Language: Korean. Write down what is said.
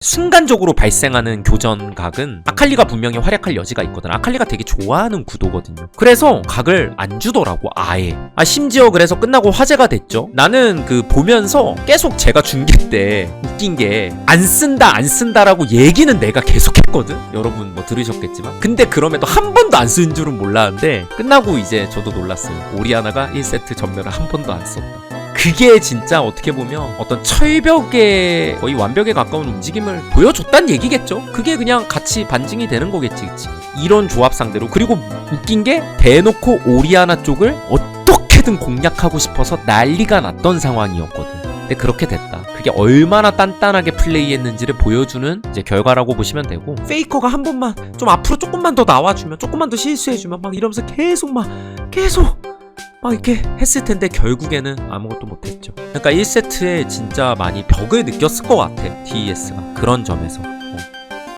순간적으로 발생하는 교전각은 아칼리가 분명히 활약할 여지가 있거든. 아칼리가 되게 좋아하는 구도거든요. 그래서 각을 안 주더라고, 아예. 아, 심지어 그래서 끝나고 화제가 됐죠. 나는 그 보면서 계속 제가 중계 때 웃긴 게 안 쓴다, 안 쓴다라고 얘기는 내가 계속 했거든? 여러분 뭐 들으셨겠지만. 근데 그럼에도 한 번도 안 쓴 줄은 몰랐는데 끝나고 이제 저도 놀랐어요. 오리아나가 1세트 전멸을 한 번도 안 썼다. 그게 진짜 어떻게 보면 어떤 철벽의 거의 완벽에 가까운 움직임을 보여줬단 얘기겠죠. 그게 그냥 같이 반증이 되는 거겠지, 그치? 이런 조합 상대로 그리고 웃긴 게 대놓고 오리아나 쪽을 어떻게든 공략하고 싶어서 난리가 났던 상황이었거든. 근데 그렇게 됐다. 그게 얼마나 단단하게 플레이했는지를 보여주는 이제 결과라고 보시면 되고 페이커가 한 번만 좀 앞으로 조금만 더 나와주면 조금만 더 실수해주면 막 이러면서 계속 막 계속 막 이렇게 했을 텐데 결국에는 아무것도 못했죠. 그러니까 1세트에 진짜 많이 벽을 느꼈을 것 같아. DES가 그런 점에서. 어.